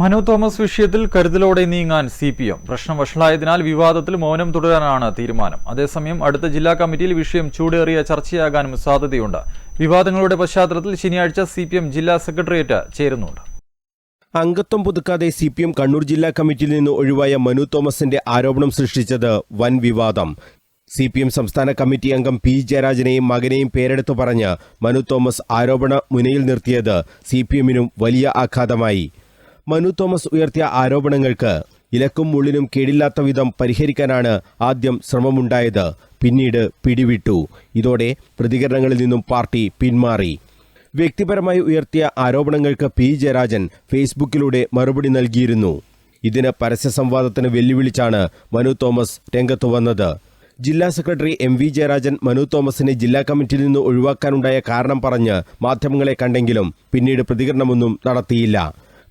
Manu Thomas വിഷയത്തിൽ കരുതലോടെ നീങ്ങാൻ സി പി എം. പ്രശ്നം വഷളായതിനാൽ വിവാദത്തിൽ മൗനം തുടരാനാണ് തീരുമാനം. അതേസമയം അടുത്ത ജില്ലാ കമ്മിറ്റിയിൽ വിഷയം ചൂടേറിയ ചർച്ചയാകാനും സാധ്യതയുണ്ട്. വിവാദങ്ങളുടെ പശ്ചാത്തലത്തിൽ ശനിയാഴ്ച സി ജില്ലാ സെക്രട്ടേറിയറ്റ് ചേരുന്നുണ്ട്. അംഗത്വം പുതുക്കാതെ സി പി എം കണ്ണൂർ ജില്ലാ കമ്മിറ്റിയിൽ നിന്ന് ഒഴിവായ മനു തോമസിന്റെ ആരോപണം സൃഷ്ടിച്ചത് വൻ വിവാദം. സി പി എം സംസ്ഥാന കമ്മിറ്റി അംഗം പി ജയരാജനെയും മകനെയും പേരെടുത്തു പറഞ്ഞ് മനു തോമസ് ആരോപണ മുനയിൽ നിർത്തിയത് സി പി എമ്മിനും വലിയ ആഘാതമായി. മനു തോമസ് ഉയർത്തിയ ആരോപണങ്ങൾക്ക് ഇലക്കും മുള്ളിനും കേടില്ലാത്ത വിധം പരിഹരിക്കാനാണ് ആദ്യം ശ്രമമുണ്ടായത്. പിന്നീട് പിടിവിട്ടു. ഇതോടെ പ്രതികരണങ്ങളിൽ നിന്നും പാർട്ടി പിന്മാറി. വ്യക്തിപരമായി ഉയർത്തിയ ആരോപണങ്ങൾക്ക് പി ജയരാജൻ ഫേസ്ബുക്കിലൂടെ മറുപടി നൽകിയിരുന്നു. ഇതിന് പരസ്യ സംവാദത്തിന് വെല്ലുവിളിച്ചാണ് മനു തോമസ് രംഗത്തു വന്നത്. ജില്ലാ secretary M V Jayarajan Manu തോമസിനെ ജില്ലാ കമ്മിറ്റിയിൽ നിന്ന് ഒഴിവാക്കാനുണ്ടായ കാരണം പറഞ്ഞ് മാധ്യമങ്ങളെ കണ്ടെങ്കിലും പിന്നീട് പ്രതികരണമൊന്നും നടത്തിയില്ല.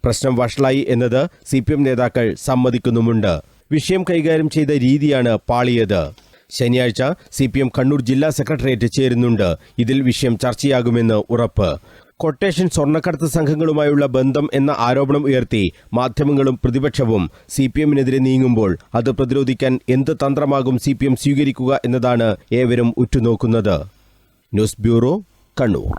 പ്രശ്നം വഷളായി എന്നത് സി പി എം നേതാക്കൾ സമ്മതിക്കുന്നുമുണ്ട്. വിഷയം കൈകാര്യം ചെയ്ത രീതിയാണ് പാളിയത്. ശനിയാഴ്ച സി പി എം കണ്ണൂർ ജില്ലാ സെക്രട്ടേറിയറ്റ് ചേരുന്നുണ്ട്. ഇതിൽ വിഷയം ചർച്ചയാകുമെന്ന് ഉറപ്പ്. കൊട്ടേഷൻ സ്വർണക്കടത്ത് സംഘങ്ങളുമായുള്ള ബന്ധം എന്ന ആരോപണം ഉയർത്തി മാധ്യമങ്ങളും പ്രതിപക്ഷവും സി പി എമ്മിനെതിരെ നീങ്ങുമ്പോൾ അത് പ്രതിരോധിക്കാൻ എന്ത് തന്ത്രമാകും സി പി എം സ്വീകരിക്കുക എന്നതാണ് ഏവരും ഉറ്റുനോക്കുന്നത്. News bureau Kannur.